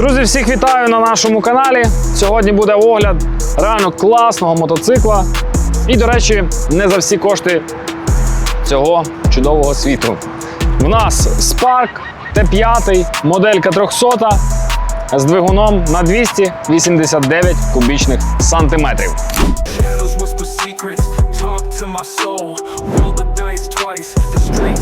Друзі, всіх вітаю на нашому каналі. Сьогодні буде огляд реально класного мотоцикла. І, до речі, не за всі кошти цього чудового світу. В нас Spark T5, моделька 300 з двигуном на 289 кубічних сантиметрів. To my soul. Roll the dice twice, the streets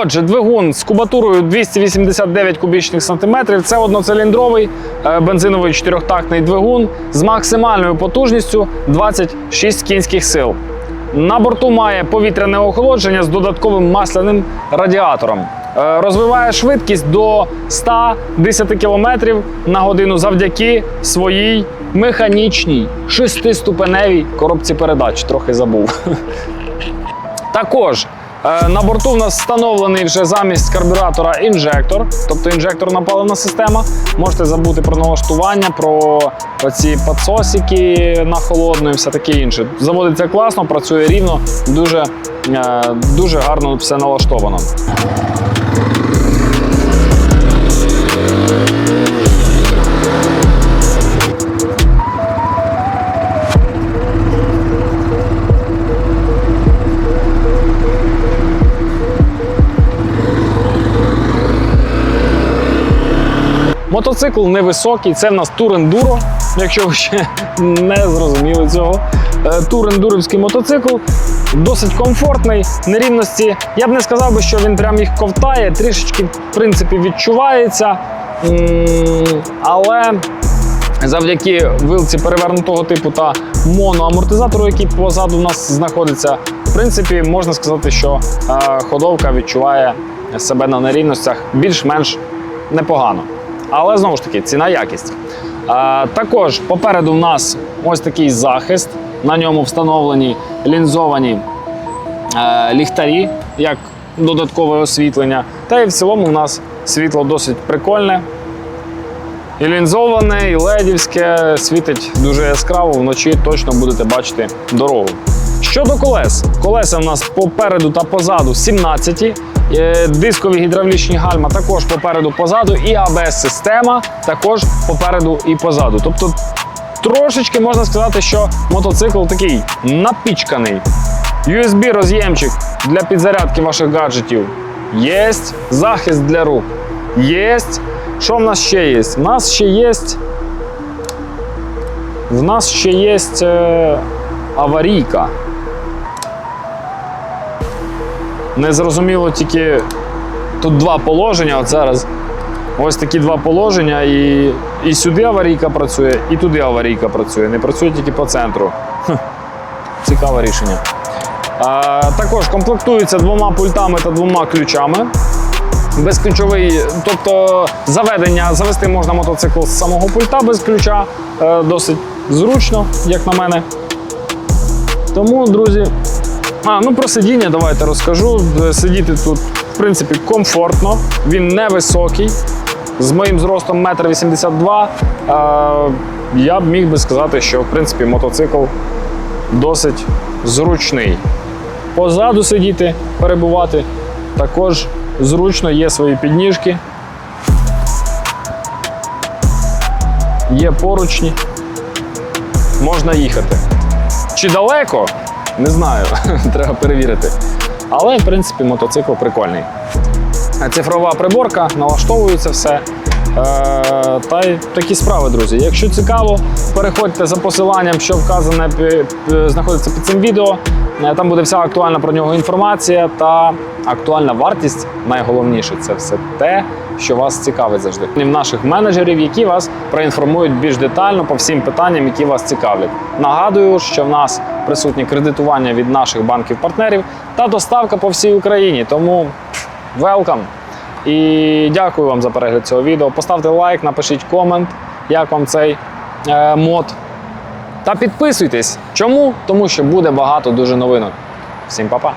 Отже, двигун з кубатурою 289 кубічних сантиметрів. Це одноциліндровий е, бензиновий чотирьохтактний двигун з максимальною потужністю 26 кінських сил. На борту має повітряне охолодження з додатковим масляним радіатором. Е, Розвиває швидкість до 110 км на годину завдяки своїй механічній шестиступеневій коробці передач. Трохи забув. Також на борту в нас встановлений вже замість карбюратора інжектор, тобто інжекторна паливна система. Можете забути про налаштування, про оці підсосики на холодну і все таке інше. Заводиться класно, працює рівно, дуже, е, дуже гарно все налаштовано. Мотоцикл невисокий, це в нас тур-ендуро, якщо ви ще не зрозуміли цього. Е, Тур-ендуровський мотоцикл досить комфортний, нерівності. Я б не сказав би, що він прям їх ковтає, трішечки, в принципі, відчувається. Але завдяки вилці перевернутого типу та моноамортизатору, який позаду в нас знаходиться, в принципі, можна сказати, що е, ходовка відчуває себе на нерівностях більш-менш непогано. Але знову ж таки, ціна якість. Також попереду в нас ось такий захист. На ньому встановлені лінзовані е, ліхтарі, як додаткове освітлення. Та і в цілому в нас світло досить прикольне. І лінзоване, і ледівське світить дуже яскраво, вночі точно будете бачити дорогу. Щодо колес, колеса в нас попереду та позаду 17, е, дискові гідравлічні гальма також попереду позаду, і АБС-система також попереду і позаду. Тобто трошечки можна сказати, що мотоцикл такий напічканий. USB роз'ємчик для підзарядки ваших гаджетів. Єсть. Захист для рук. Єсть. Що в нас ще є? В нас ще є. В нас ще є е, аварійка. Незрозуміло тільки тут два положення. От зараз ось такі два положення, і, і сюди аварійка працює, і туди аварійка працює. Не працює тільки по центру. Хм. Цікаве рішення. А, також комплектується двома пультами та двома ключами. Безключовий, тобто заведення, завести можна мотоцикл з самого пульта без ключа. Е, досить зручно, як на мене. Тому, друзі, а, ну про сидіння давайте розкажу. Е, Сидіти тут, в принципі, комфортно, він невисокий. З моїм зростом 1,82 м. Я б міг би сказати, що в принципі мотоцикл досить зручний. Позаду сидіти, перебувати також зручно, є свої підніжки. Є поручні. Можна їхати. Чи далеко? Не знаю, треба перевірити. Але, в принципі, мотоцикл прикольний. Цифрова приборка, налаштовується все. Е, та й такі справи, друзі. Якщо цікаво, переходьте за посиланням, що вказане знаходиться під цим відео. Е, Там буде вся актуальна про нього інформація та актуальна вартість. Найголовніше це все те, що вас цікавить завжди. І в наших менеджерів, які вас проінформують більш детально по всім питанням, які вас цікавлять. Нагадую, що в нас присутнє кредитування від наших банків-партнерів та доставка по всій Україні. Тому welcome! І дякую вам за перегляд цього відео. Поставте лайк, напишіть комент, як вам цей е, мод. Та підписуйтесь. Чому? Тому що буде багато дуже новинок. Всім па-па!